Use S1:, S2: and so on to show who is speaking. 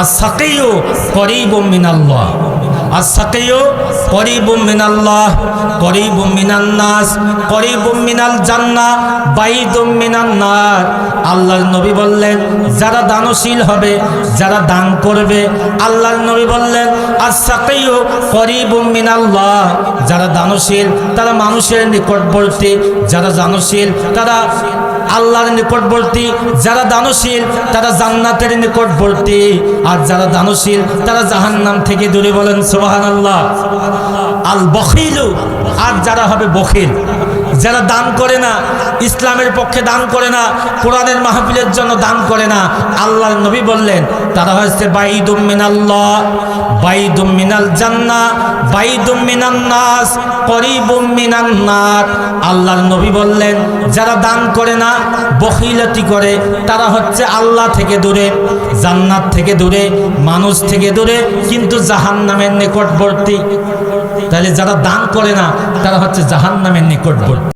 S1: আর করিব মিনাল্লাহ। আর করিব মিনাল্লাহ করিব মিনান্নাস করিব মিনাল জান্না বাইদ মিনান্নার। আল্লাহর নবী বললেন, যারা দানশীল হবে, যারা দান করবে, আল্লাহর নবী বললেন করিব মিনাল্লাহ। যারা দানশীল, তারা মানুষের নিকটবর্তী। যারা দানশীল, তারা আল্লাহর নিকটবর্তী। যারা দানশীল, তারা জান্নাতের নিকটবর্তী। আর যারা দানশীল, তারা জাহান্নাম থেকে দূরে বলেন সোহান আল্লাহ আল বখিলু আর যারা হবে বখিল। যারা দান করে না, ইসলামের পক্ষে দান করে না, কোরআনের মাহফিলের জন্য দান করে না, আল্লাহর নবী বললেন, তারা হচ্ছে বাইদুম মিনাল্লাহ, বাইদুম মিনাল জান্না বাইদুম মিনান নাস, করিবুম মিনান নার। আল্লাহর নবী বললেন, যারা দান করে না, বখিলতি করে, তারা হচ্ছে আল্লাহ থেকে দূরে, জান্নাত থেকে দূরে, মানুষ থেকে দূরে, কিন্তু জাহান্নামের নিকটবর্তী। তাহলে যারা দান করে না, তারা হচ্ছে জাহান্নামের নিকটবর্তী।